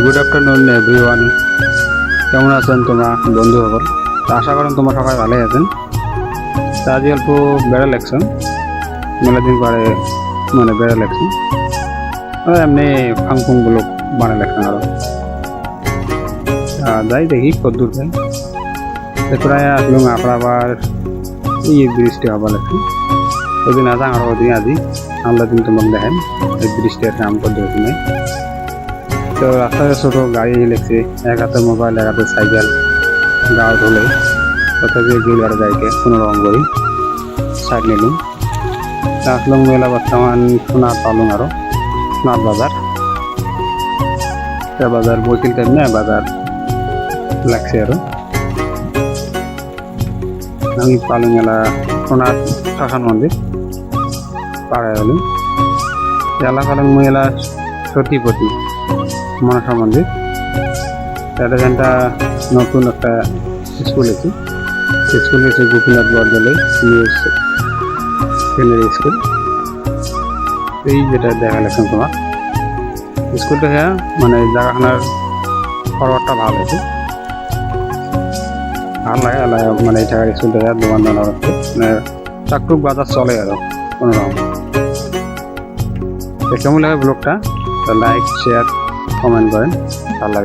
Good afternoon everyone কেমন আছেন তোমরা? বন্ধু সকল? আশা করেন তোমরা সবাই ভালোই আছেন। আজ অল্প বেড়া লেকশন মেলা দিন পরে মানে বেড়া লেকশন এমনি ফাংফুংগুলো বানা লেকশন আরও। যাই দেখি কদ্দূর যাই প্রায় আসলাম আপনার আবার এই বৃষ্টি হবার লেকশন ওদিন আছে আর ওদিন আজি আমরা দিন তোমাকে দেখেন। এই বৃষ্টি আছে আম করতে নেই। তো রাস্তায় ছোট গাড়ি লেগছে, এক হাতে মোবাইল এক হাতে সাইকেল গাও ধুলে। তথাপি গিয়ে আর গাড়িকে কোনো রকম করি। সাইড নিলাম আসলাম মেলা বর্তমান সোনা পালুম আরও সোনার বাজার। বাজার বইকিল টাইম না, বাজার লাগছে আরও। আমি পালুং মেলা সোনার শ্মশান মন্দির, পাড়ায় হলাম। এলা পালুং মেলা সতীপতি। মনসা মন্দির এটা যেনটা নতুন একটা স্কুল আছে স্কুল হচ্ছে গোপীনাথ বরদলৈ স্কুল এই যেটা দেখা লেখেন তোমার। স্কুলটা হ্যাঁ মানে জায়গাখানার ফরওয়ার্ডটা ভালো আছে। ভালো লাগে এলাকা মানে এই জায়গার স্কুলটা হ্যাঁ দোকান দোকান মানে চাকটুক বাজার চলে আর, কোনো রকম। কেমন লাগে ব্লগটা লাইক শেয়ার কমেন্ট করেন। ভালো